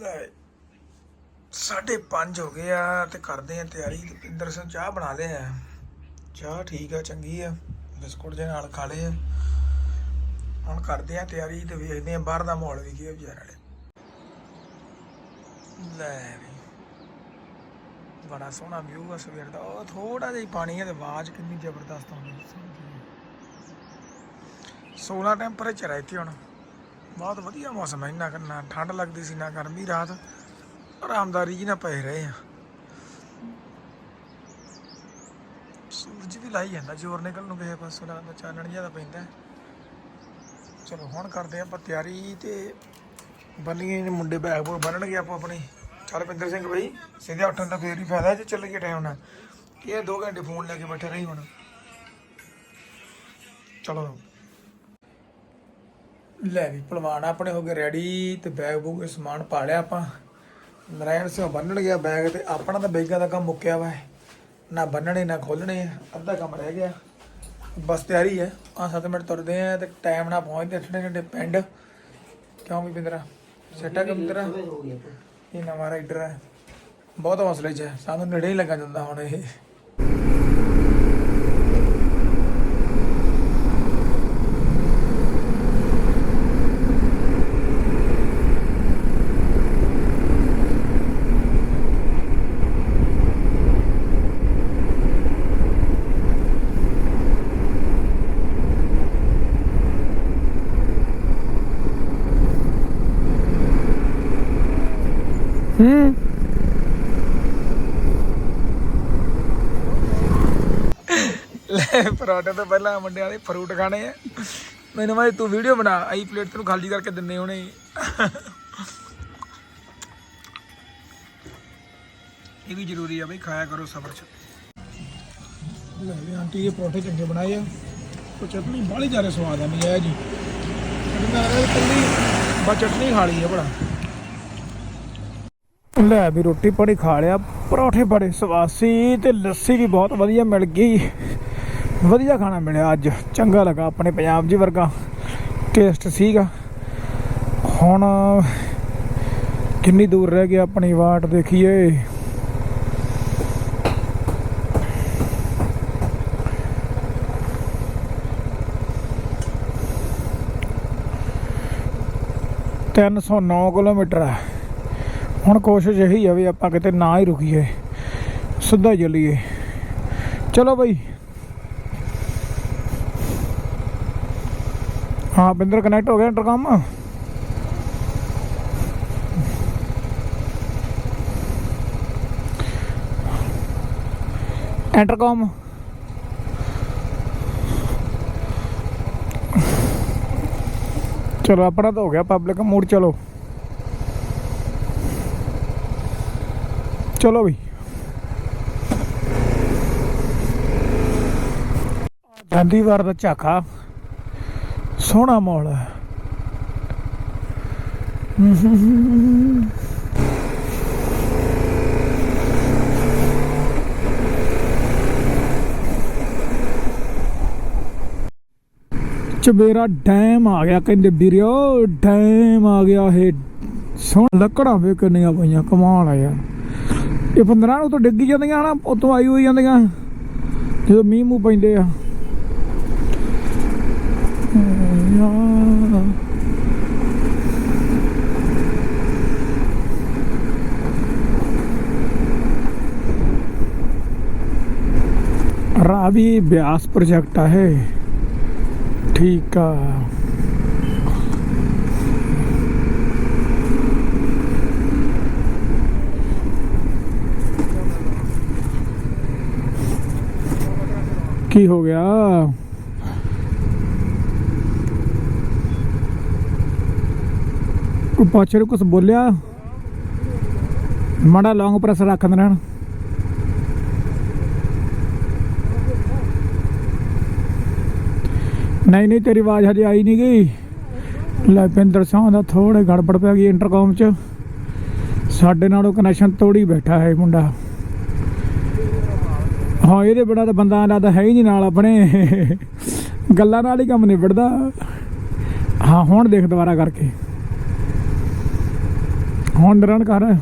ਲੈ, ਸਾਢੇ ਪੰਜ ਹੋ ਗਏ ਆ ਤੇ ਕਰਦੇ ਆ ਤਿਆਰੀ। ਪਿੰਦਰ ਸਿੰਘ ਚਾਹ ਬਣਾ ਲਿਆ ਆ। ਚਾਹ ਠੀਕ ਆ, ਚੰਗੀ ਆ। ਬਿਸਕੁਟ ਦੇ ਨਾਲ ਖਾ ਲਏ ਆ। ਹੁਣ ਕਰਦੇ ਆ ਤਿਆਰੀ ਤੇ ਵੇਖਦੇ ਆ ਬਾਹਰ ਦਾ ਮਾਹੌਲ ਵੀ ਕੀ ਆ ਵਿਚਾਰ ਵਾਲੇ। ਲੈ ਵੀ, ਬੜਾ ਸੋਹਣਾ ਵਿਊ ਆ ਸਵੇਰ ਦਾ। ਉਹ ਥੋੜਾ ਜਿਹਾ ਪਾਣੀ ਹੈ ਤੇ ਆਵਾਜ਼ ਕਿੰਨੀ ਜ਼ਬਰਦਸਤ ਆਉਂਦੀ 16 ਟੈਂਪਰੇਚਰ ਹੈ ਇੱਥੇ ਹੁਣ। ਬਹੁਤ ਵਧੀਆ ਮੌਸਮ ਹੈ, ਇੰਨਾ ਕੁ ਨਾ ਠੰਡ ਲੱਗਦੀ ਸੀ, ਨਾ ਗਰਮੀ ਰਾਤ। ਆਰਾਮਦਾਰੀ ਜੀ ਨਾਲ ਪਏ ਰਹੇ ਆ ਸੂਰਜ ਵੀ ਲਾਈ ਜਾਂਦਾ, ਜ਼ੋਰ ਨਿਕਲ ਨੂੰ ਕਿਸੇ ਪਾਸੋਂ ਲੱਗਦਾ ਚਾਨਣ ਜ਼ਿਆਦਾ ਪੈਂਦਾ। ਚਲੋ, ਹੁਣ ਕਰਦੇ ਆਪਾਂ ਤਿਆਰੀ ਤੇ ਬੰਨੀਏ ਨੇ ਮੁੰਡੇ ਬੈਗ ਬੂਗ ਬੰਨਣਗੇ ਆਪੋ ਆਪਣੇ। ਚੱਲ ਪਿੰਦਰ ਸਿੰਘ ਬਈ, ਸਿੱਧਾ ਉੱਠਣ ਦਾ ਫੇਰ ਹੀ ਫਾਇਦਾ ਜੇ ਚੱਲ ਗਿਆ ਟਾਈਮ ਨਾਲ। ਇਹ 2 ਘੰਟੇ ਫੋਨ ਲੈ ਕੇ ਬੈਠੇ ਰਹੀ ਹੁਣ। ਚਲੋ। ਲੈ ਵੀ ਭਲਵਾਨ ਆਪਣੇ ਹੋ ਗਏ ਰੈਡੀ ਤੇ ਬੈਗ ਬੂਗ ਸਮਾਨ ਪਾ ਲਿਆ ਆਪਾਂ। ਨਰਾਇਣ ਸਿੰਘ ਬੰਨਣ ਗਿਆ ਬੈਗ ਤੇ ਆਪਣਾ ਤਾਂ ਬੈਗਾਂ ਦਾ ਕੰਮ ਮੁੱਕਿਆ ਵਾ ਨਾ ਬੰਨਣੇ, ਨਾ ਖੋਲਣੇ ਅੱਧਾ ਕੰਮ ਰਹਿ ਗਿਆ। ਬਸ ਤਿਆਰੀ ਹੈ ਆ 7 ਮਿੰਟ ਤੁਰਦੇ ਆ ਤੇ ਟਾਈਮ ਨਾਲ ਪਹੁੰਚਦੇ ਠੰਡੇ ਠੰਡੇ ਪਿੰਡ। ਕਿਉਂ ਵੀ ਪਿੰਦਰਾ ਸੈਟਾ ਕੰਮ ਤੇਰਾ ਇਹ ਨਵਾਂ ਰਾਈਡਰ ਹੈ ਬਹੁਤ ਹੌਸਲੇ 'ਚ ਹੈ ਸਾਨੂੰ ਨੇੜੇ ਹੀ ਲੱਗਾ ਜਾਂਦਾ ਹੁਣ ਇਹ। ਹੂੰ ਲੈ, ਪਰੌਂਠੇ ਤੋਂ ਪਹਿਲਾਂ ਮੁੰਡਿਆਂ ਦੇ ਫਰੂਟ ਖਾਣੇ ਆ। ਮੈਨੂੰ ਮੈਂ ਤੂੰ ਵੀਡੀਓ ਬਣਾ। ਆਈ ਪਲੇਟ ਤੈਨੂੰ ਖਾਲੀ ਕਰਕੇ ਦਿੰਨੇ ਹੋਣੇ। ਇਹ ਵੀ ਜ਼ਰੂਰੀ ਆ ਬਈ, ਖਾਇਆ ਕਰੋ ਸਬਰ ਚ। ਲੈ ਵੀ ਆਂਟੀ, ਇਹ ਪਰੌਂਠੇ ਚੰਗੇ ਬਣਾਏ ਆ। ਉਹ ਚਟਨੀ ਬਾਹਲੀ ਜ਼ਿਆਦਾ ਸਵਾਦ ਆ ਨਹੀਂ ਆਇਆ ਜੀ। ਮੈਂ ਕੱਲੀ ਬਸ ਚਟਨੀ ਖਾ ਲਈ ਆ ਬੜਾ ਲੈ ਵੀ ਰੋਟੀ ਪਾਣੀ ਖਾ ਲਿਆ, ਪਰੌਠੇ ਬੜੇ ਸਵਾਸੀ ਤੇ ਲੱਸੀ ਵੀ ਬਹੁਤ ਵਧੀਆ ਮਿਲ ਗਈ। ਵਧੀਆ ਖਾਣਾ ਮਿਲਿਆ ਅੱਜ, ਚੰਗਾ ਲੱਗਾ ਆਪਣੇ ਪੰਜਾਬ ਜੀ ਵਰਗਾ ਟੇਸਟ ਸੀਗਾ। ਹੁਣ ਕਿੰਨੀ ਦੂਰ ਰਹਿ ਗਿਆ ਆਪਣੀ ਵਾਟ ਦੇਖੀਏ। ਤਿੰਨ ਸੌ ਨੌ ਕਿਲੋਮੀਟਰ ਹੈ। ਹੁਣ ਕੋਸ਼ਿਸ਼ ਇਹੀ ਆ ਵੀ ਆਪਾਂ ਕਿਤੇ ਨਾ ਹੀ ਰੁਕੀਏ, ਸਿੱਧਾ ਹੀ ਚੱਲੀਏ। ਚਲੋ ਬਈ। ਹਾਂ, ਬਿੰਦਰ ਕਨੈਕਟ ਹੋ ਗਿਆ ਇੰਟਰਕਮ ਇੰਟਰਕਮ ਚਲੋ, ਆਪਣਾ ਤਾਂ ਹੋ ਗਿਆ ਪਬਲਿਕ ਮੂਡ ਚਲੋ। ਚਲੋ ਵੀ ਜਾਂਦੀ ਵਾਰ ਦਾ ਝਾਕਾ। ਸੋਹਣਾ ਮੌਲ ਹੈ। ਚਬੇਰਾ ਡੈਮ ਆ ਗਿਆ ਕਹਿੰਦੇ ਵੀਰਿਓ, ਡੈਮ ਆ ਗਿਆ ਇਹ। ਸੋਹਣਾ ਲੱਕੜਾਂ ਵੇ ਪਈਆਂ, ਕਮਾਲ ਆ ਯਾਰ। ਇਹ 15 ਨੂੰ ਤਾਂ ਡਿੱਗੀ ਜਾਂਦੀਆਂ ਹਨਾ ਉਤੋਂ ਆਈ ਹੋਈ ਜਾਂਦੀਆਂ। ਜਦੋਂ ਮੀਂਹ ਮੂੰਹ ਪੈਂਦੇ ਆ। ਰਾਵੀ ਬਿਆਸ ਪ੍ਰੋਜੈਕਟ ਆ ਇਹ। ਠੀਕ ਆ। ਕੀ ਹੋ ਗਿਆ? ਕੋਈ ਪੁੱਛ ਰਿਹਾ ਬੋਲਿਆ? ਮਾੜਾ ਲੌਂਗ ਪ੍ਰੈਸ ਰੱਖ ਦੇਣਾ ਨਹੀਂ ਨਹੀਂ, ਤੇਰੀ ਆਵਾਜ਼ ਹਜੇ ਆਈ ਨਹੀਂ ਗਈ। ਲੈ ਪਿੰਦਰ ਸਿੰਘ ਦਾ ਥੋੜੇ ਗੜਬੜ ਪੈ ਗਈ ਇੰਟਰਕਮ 'ਚ। ਸਾਡੇ ਨਾਲੋਂ ਕਨੈਕਸ਼ਨ ਤੋੜੀ ਬੈਠਾ ਹੈ ਮੁੰਡਾ। ਹਾਂ, ਇਹਦੇ ਬਿਨਾਂ ਤਾਂ ਬੰਦਾ ਲੱਗਦਾ ਹੈ ਹੀ ਨਹੀਂ ਨਾਲ ਆਪਣੇ। ਗੱਲਾਂ ਨਾਲ ਹੀ ਕੰਮ ਨਿਬੜਦਾ। ਹਾਂ, ਹੁਣ ਦੇਖ ਦੁਬਾਰਾ ਕਰਕੇ। ਹੁਣ ਰਨ ਕਰ।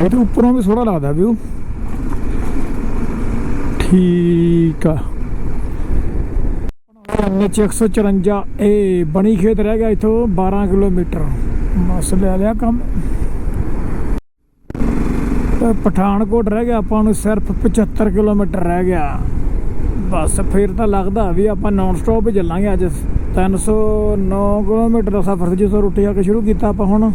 ਇਹ ਤੇ ਉੱਪਰੋਂ ਵੀ ਸੋਹਣਾ ਲੱਗਦਾ ਵਿਊ। ਠੀਕ ਆ। ਨੀਚੇ 154 ਇਹ ਬਣੀ ਖੇਤ ਰਹਿ ਗਿਆ ਇਥੋਂ 12 ਕਿਲੋਮੀਟਰ। ਬਸ ਲੈ ਲਿਆ ਕੰਮ। ਤੇ ਪਠਾਨਕੋਟ ਰਹਿ ਗਿਆ ਆਪਾਂ ਨੂੰ ਸਿਰਫ 75 ਕਿਲੋਮੀਟਰ ਰਹਿ ਗਿਆ। ਬਸ ਫਿਰ ਤਾਂ ਲੱਗਦਾ ਵੀ ਆਪਾਂ ਨਾਨ ਸਟਾਪ ਚੱਲਾਂਗੇ ਅੱਜ। 309 ਕਿਲੋਮੀਟਰ ਦਾ ਸਫ਼ਰ ਸੀ ਜਿੱਥੋਂ ਰੁੱਟ ਜਾ ਕੇ ਸ਼ੁਰੂ ਕੀਤਾ ਆਪਾਂ ਹੁਣ।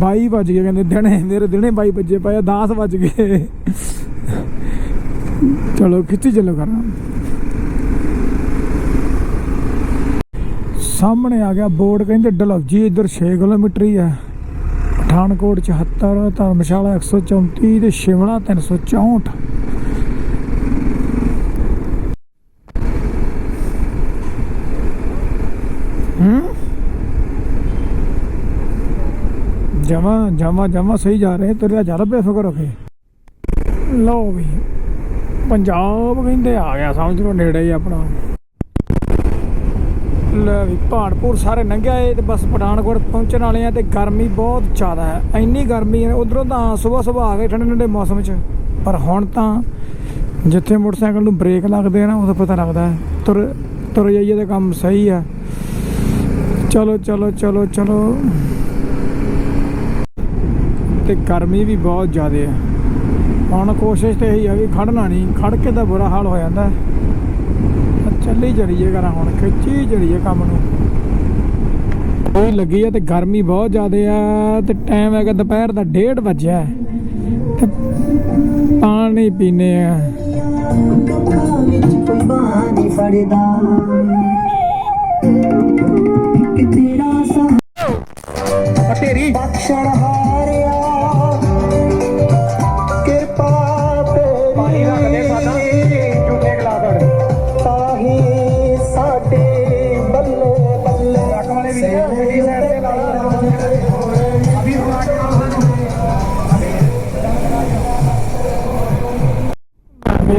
22 ਵੱਜ ਗਏ ਕਹਿੰਦੇ ਦਿਨੇ ਮੇਰੇ ਦਿਨੇ 22 ਵੱਜੇ ਪਏ ਆ, 10 ਵੱਜ ਗਏ। ਚਲੋ ਖਿੱਚੀ ਚੱਲੋ ਕਰਾਂ ਸਾਹਮਣੇ ਆ ਗਿਆ ਬੋਰਡ ਕਹਿੰਦੇ ਡਲਹੌਜੀ ਇੱਧਰ 6 ਕਿਲੋਮੀਟਰ ਹੀ ਹੈ। ਪਠਾਨਕੋਟ 74 ਧਰਮਸ਼ਾਲਾ 134 ਤੇ ਸ਼ਿਮਲਾ 364 ਹੂੰ? ਜਮਾ ਜਮਾ ਜਮਾ ਸਹੀ ਜਾ ਰਹੇ, ਤੇਰਾ ਜ਼ਿਆਦਾ ਬੇਫਿਕਰ ਹੋ ਕੇ ਲਓ ਵੀ, ਪੰਜਾਬ ਕਹਿੰਦੇ ਆ ਗਿਆ, ਸਮਝ ਲਓ ਨੇੜੇ ਹੀ ਆਪਣਾ। ਲੈ ਵੀ ਪਹਾੜਪੁਰ ਸਾਰੇ ਲੰਘਿਆ ਏ ਤੇ ਬਸ ਪਠਾਨਕੋਟ ਪਹੁੰਚਣ ਵਾਲੇ ਆ ਤੇ ਗਰਮੀ ਬਹੁਤ ਜ਼ਿਆਦਾ ਹੈ। ਇੰਨੀ ਗਰਮੀ ਹੈ, ਉਧਰੋਂ ਤਾਂ ਸਵੇਰ ਸਵੇਰ ਆ ਗਏ ਠੰਡੇ ਠੰਡੇ ਮੌਸਮ 'ਚ। ਪਰ ਹੁਣ ਤਾਂ ਜਿੱਥੇ ਮੋਟਰਸਾਈਕਲ ਨੂੰ ਬ੍ਰੇਕ ਲੱਗਦੇ ਆ ਨਾ, ਉਦੋਂ ਪਤਾ ਲੱਗਦਾ ਹੈ। ਤੁਰ ਤੁਰ ਜਾਈਏ ਤਾਂ ਕੰਮ ਸਹੀ ਆ। ਚਲੋ ਚਲੋ ਚਲੋ ਚਲੋ। ਤੇ ਗਰਮੀ ਵੀ ਬਹੁਤ ਜ਼ਿਆਦਾ ਹੈ। ਹੁਣ ਕੋਸ਼ਿਸ਼ ਤੇ ਇਹੀ ਆ ਵੀ ਖੜਨਾ ਨਹੀਂ ਖੜ ਕੇ ਤਾਂ ਬੁਰਾ ਹਾਲ ਹੋ ਜਾਂਦਾ ਚੱਲੀ ਚੜੀਏ ਕਰਾਂ ਹੁਣ ਖਿੱਚੀ ਚੜੀਏ ਕੰਮ ਨੂੰ। ਕੋਈ ਲੱਗੀ ਆ ਤੇ ਗਰਮੀ ਬਹੁਤ ਜ਼ਿਆਦਾ ਆ ਤੇ ਟਾਈਮ ਹੈਗਾ ਦੁਪਹਿਰ ਦਾ 1:30 ਵਜਿਆ। ਤੇ ਪਾਣੀ ਪੀਨੇ ਆ। ਢੇਰੀ। ਬਖਸ਼ਣ ਹਾਰਿਆ।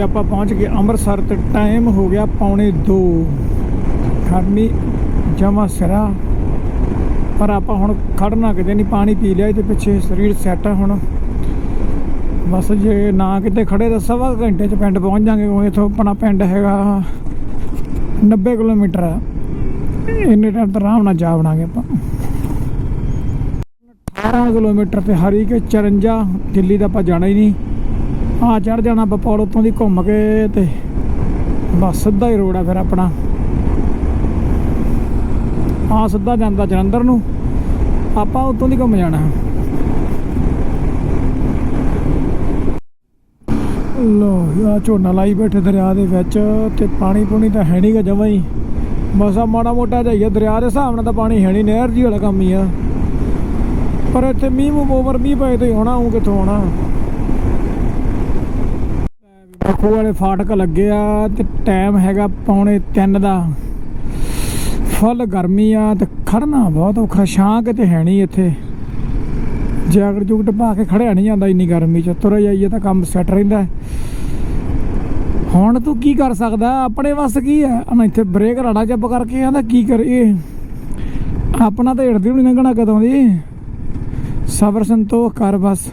ਆਪਾਂ ਪਹੁੰਚ ਗਏ ਅੰਮ੍ਰਿਤਸਰ ਤੇ ਟਾਈਮ ਹੋ ਗਿਆ ਪੌਣੇ 2 ਗਰਮੀ ਜਮਾ ਸਿਰਾ। ਪਰ ਆਪਾਂ ਹੁਣ ਖੜਨਾ ਕਿਤੇ ਨਹੀਂ, ਪਾਣੀ ਪੀ ਲਿਆ, ਇਹਦੇ ਪਿੱਛੇ ਸਰੀਰ ਸੈੱਟ ਹੈ ਹੁਣ। ਬਸ ਜੇ ਨਾ ਕਿਤੇ ਖੜੇ ਤਾਂ ਸਵਾ ਘੰਟੇ ਚ ਪਿੰਡ ਪਹੁੰਚ ਜਾਾਂਗੇ ਉਹ ਇਥੋਂ ਆਪਣਾ ਪਿੰਡ ਹੈਗਾ 90 ਕਿਲੋਮੀਟਰ ਹੈ ਇੰਨੇ ਟਾਈਮ ਤਾਂ ਆਰਾਮ ਨਾਲ ਜਾ ਬਣਾਂਗੇ ਆਪਾਂ। 18 ਕਿਲੋਮੀਟਰ ਤੇ ਹਰੀ ਕੇ 54 ਦਿੱਲੀ ਦਾ ਆਪਾਂ ਜਾਣਾ ਹੀ ਨਹੀਂ। ਆ ਚੜ ਜਾਣਾ ਆਪਾਂ ਪੌੜ ਦੀ ਘੁੰਮ ਕੇ ਤੇ ਬਸ ਸਿੱਧਾ ਹੀ ਰੋਡ ਆ ਫਿਰ ਆਪਣਾ। ਆ ਸਿੱਧਾ ਜਾਂਦਾ ਜਲੰਧਰ ਨੂੰ। ਆਪਾਂ ਉੱਤੋਂ ਦੀ ਘੁੰਮ ਜਾਣਾ। ਲੋ ਆ ਝੋਨਾ ਲਾਈ ਬੈਠੇ ਦਰਿਆ ਦੇ ਵਿੱਚ ਤੇ ਪਾਣੀ ਪੂਣੀ ਤਾਂ ਹੈ ਨਹੀਂਗਾ ਜਮਾ ਹੀ। ਬਸ ਆ ਮਾੜਾ ਮੋਟਾ ਜਾਈਏ ਦਰਿਆ ਦੇ ਹਿਸਾਬ ਨਾਲ ਤਾਂ ਪਾਣੀ ਹੈ ਨਹੀਂ ਨਹਿਰ ਜੀ ਵਾਲਾ ਕੰਮ ਹੀ ਆ। ਪਰ ਇੱਥੇ ਮੀਂਹ ਮੂੰਹ, ਓਵਰ ਮੀਂਹ ਪਏ ਤੇ ਹੋਣਾ, ਉਹ ਕਿੱਥੋਂ ਆਉਣਾ। ਬਖੂ ਵਾਲੇ ਫਾਟਕ ਲੱਗੇ ਆ ਤੇ ਟਾਈਮ ਹੈਗਾ ਪੌਣੇ 3 ਦਾ। ਫੁੱਲ ਗਰਮੀ ਆ ਤੇ ਖੜਨਾ ਬਹੁਤ ਔਖਾ, ਛਾਂ ਕਿਤੇ ਹੈ ਨਹੀਂ ਇੱਥੇ। ਜੈਕਟ ਜੁਕਟ ਪਾ ਕੇ ਖੜਿਆ ਨਹੀਂ ਜਾਂਦਾ ਇੰਨੀ ਗਰਮੀ ਚ, ਤੁਰ ਜਾਈਏ ਤਾਂ ਕੰਮ ਸੈੱਟ ਰਹਿੰਦਾ ਹੁਣ ਤੂੰ ਕੀ ਕਰ ਸਕਦਾ? ਆਪਣੇ ਵੱਸ ਕੀ ਹੈ? ਅਨ ਇੱਥੇ ਬ੍ਰੇਕ ਰੜਾ ਚੱਪ ਕਰਕੇ ਆਂਦਾ, ਕੀ ਕਰੀਏ? ਆਪਣਾ ਤਾਂ ਹਿੜਦੀ ਨਹੀਂ ਲੰਘਣਾ ਕਦੋਂ ਦੀ। ਸਬਰ ਸੰਤੋਖ ਕਰ ਬਸ।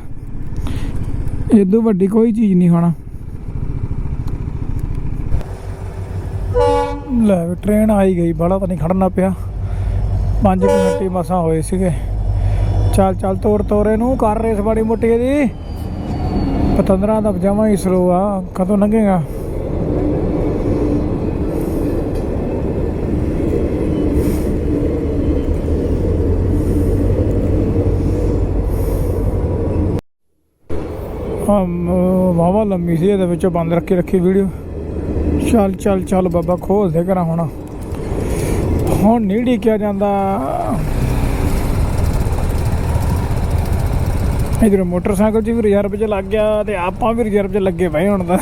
ਇਦੋਂ ਵੱਡੀ ਕੋਈ ਚੀਜ਼ ਨਹੀਂ ਹੋਣਾ। ਲੈ ਵੀ ਟ੍ਰੇਨ ਆਈ ਗਈ ਬੜਾ ਤਾਂ ਨਹੀਂ ਖੜਨਾ ਪਿਆ। 5 ਮਿੰਟ ਹੀ ਮਸਾਂ ਹੋਏ ਸੀਗੇ। ਚੱਲ ਚੱਲ ਤੋਰ, ਤੋਰੇ ਨੂੰ, ਕਰ ਰੇਸ ਬੜੀ ਮੋਟੀ ਇਹਦੀ। ਪਤੰਦਰਾਂ ਦਾ ਜਮਾ ਹੀ ਸਲੋ ਆ, ਕਦੋਂ ਲੰਘੇਗਾ? ਹਮ ਵਾਵਾ ਲੰਮੀ ਸੀ, ਇਹਦੇ ਵਿੱਚੋਂ ਬੰਦ ਰੱਖੀ ਰੱਖੀ ਵੀਡੀਓ ਚੱਲ ਚੱਲ ਚੱਲ ਬਾਬਾ, ਖੋਲ ਦੇ ਕਰਾਂ ਹੁਣ। ਹੁਣ ਨਹੀਂ ਕਿਹਾ ਜਾਂਦਾ। ਇਧਰ ਮੋਟਰਸਾਈਕਲ 'ਚ ਵੀ ਰਿਜ਼ਰਵ 'ਚ ਲੱਗ ਗਿਆ ਤੇ ਆਪਾਂ ਵੀ ਰਿਜ਼ਰਵ 'ਚ ਲੱਗੇ ਪਏ ਹੁਣ ਤਾਂ।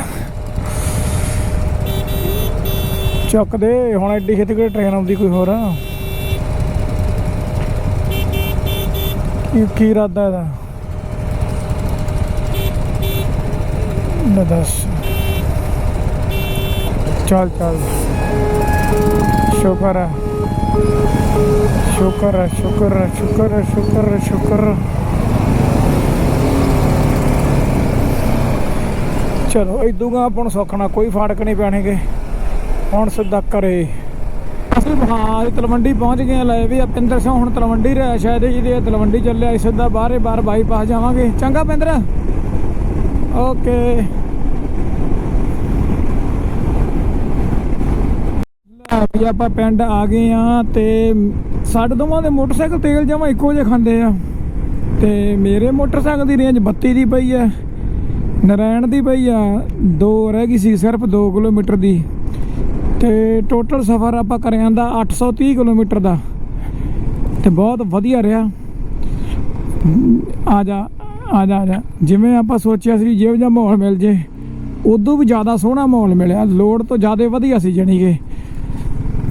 ਚੁੱਕ ਦੇ, ਹੁਣ ਐਡੀ ਛੇਤੀ ਕੋਈ ਟ੍ਰੇਨ ਆਉਂਦੀ ਕੋਈ ਹੋਰ। ਕੀ ਕੀ ਇਰਾਦਾ ਇਹਦਾ? ਲੈ ਦੱਸ। ਚੱਲ ਚੱਲ। ਸ਼ੁਕਰ ਹੈ। ਸ਼ੁਕਰ ਹੈ ਸ਼ੁਕਰ ਹੈ ਸ਼ੁਕਰ ਹੈ ਸ਼ੁਕਰ ਹੈ ਸ਼ੁਕਰ ਚਲੋ ਇਦੂਗਾ ਆਪਾਂ ਨੂੰ ਸੌਖਣਾ ਕੋਈ ਫਾੜਕ ਨਹੀਂ ਪੈਣਗੇ। ਹੁਣ ਸਿੱਧਾ ਕਰੇ ਅਸੀਂ ਹਾਂ ਤਲਵੰਡੀ ਪਹੁੰਚ ਗਏ ਹਾਂ, ਲੈ ਵੀ ਅਪਿੰਦਰ ਸਿੰਘ ਹੁਣ ਤਲਵੰਡੀ ਰਿਹਾ ਸ਼ਾਇਦ ਜਿਹਦੇ ਤਲਵੰਡੀ ਚੱਲਿਆ ਸਿੱਧਾ ਬਾਹਰੇ ਬਾਹਰ ਬਾਈਪਾਸ ਜਾਵਾਂਗੇ। ਚੰਗਾ ਪਿੰਦਰ ਓਕੇ ਵੀ ਆਪਾਂ ਪਿੰਡ ਆ ਗਏ ਆ ਤੇ ਸਾਡੇ ਦੋਵਾਂ ਦੇ ਮੋਟਰਸਾਈਕਲ ਤੇਲ ਜਮਾ ਇੱਕੋ ਜਿਹਾ ਖਾਂਦੇ ਆ। ਤੇ ਮੇਰੇ ਮੋਟਰਸਾਈਕਲ ਦੀ ਰੇਂਜ 32 ਦੀ ਪਈ ਆ ਨਰਾਇਣ ਦੀ ਪਈ ਆ, ਦੋ ਰਹਿ ਗਈ ਸੀ ਸਿਰਫ 2 ਕਿਲੋਮੀਟਰ ਦੀ। ਤੇ ਟੋਟਲ ਸਫ਼ਰ ਆਪਾਂ ਕਰਿਆ ਦਾ 830 ਕਿਲੋਮੀਟਰ ਦਾ। ਤੇ ਬਹੁਤ ਵਧੀਆ ਰਿਹਾ। ਆ ਜਾ ਆ ਜਾ ਆ ਜਾ। ਜਿਵੇਂ ਆਪਾਂ ਸੋਚਿਆ ਸੀ ਜਿਹੋ ਜਿਹਾ ਮਾਹੌਲ ਮਿਲ ਜੇ, ਉਦੋਂ ਵੀ ਜ਼ਿਆਦਾ ਸੋਹਣਾ ਮਾਹੌਲ ਮਿਲਿਆ। ਲੋੜ ਤੋਂ ਜ਼ਿਆਦਾ ਵਧੀਆ ਸੀ ਜਾਣੀ ਕਿ।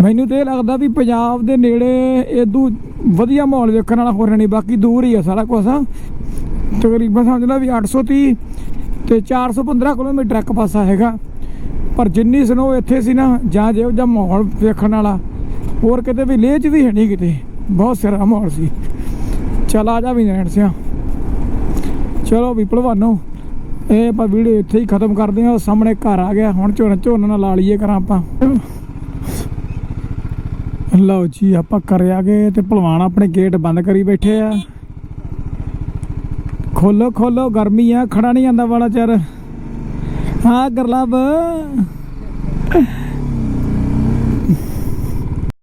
ਮੈਨੂੰ ਤੇ ਇਹ ਲੱਗਦਾ ਵੀ ਪੰਜਾਬ ਦੇ ਨੇੜੇ ਇਦੋਂ ਵਧੀਆ ਮਾਹੌਲ ਵੇਖਣ ਵਾਲਾ ਹੋਰ ਨਹੀਂ, ਬਾਕੀ ਦੂਰ ਹੀ ਆ ਸਾਰਾ ਕੁਝ ਤਕਰੀਬਨ ਸਮਝ ਲਾ ਵੀ 830 ਤੇ 415 ਕਿਲੋਮੀਟਰ ਇੱਕ ਪਾਸਾ ਹੈਗਾ। ਪਰ ਜਿੰਨੀ ਸਨੋ ਇੱਥੇ ਸੀ ਨਾ, ਜਾਂ ਜਿਹੋ ਜਿਹਾ ਮਾਹੌਲ ਵੇਖਣ ਵਾਲਾ, ਹੋਰ ਕਿਤੇ ਵੀ ਲੇਹ 'ਚ ਵੀ ਹੈ ਨਹੀਂ ਕਿਤੇ। ਬਹੁਤ ਸਿਰਾ ਮਾਹੌਲ ਸੀ। ਚਲ ਆ ਜਾ ਵੀ ਨੈਣ ਸਿਆ। ਚਲੋ ਵੀ ਭਲਵਾਨੋ ਇਹ ਆਪਾਂ ਵੀਡੀਓ ਇੱਥੇ ਹੀ ਖਤਮ ਕਰਦੇ ਹਾਂ, ਉਹ ਸਾਹਮਣੇ ਘਰ ਆ ਗਿਆ। ਹੁਣ ਝੋਨਾ ਝੋਨਾ ਨਾਲ ਲਾ ਲਈਏ ਕਰਾਂ ਆਪਾਂ। ਲਓ ਜੀ, ਆਪਾਂ ਕਰ ਆ ਗਏ ਤੇ ਭਲਵਾਨ ਆਪਣੇ ਗੇਟ ਬੰਦ ਕਰੀ ਬੈਠੇ ਆ। ਖੋਲੋ ਖੋਲੋ, ਗਰਮੀ ਆ, ਖੜਾ ਨਹੀਂ ਜਾਂਦਾ ਵਾਲਾ ਚਿਰ। ਹਾਂ ਗਰਲਬ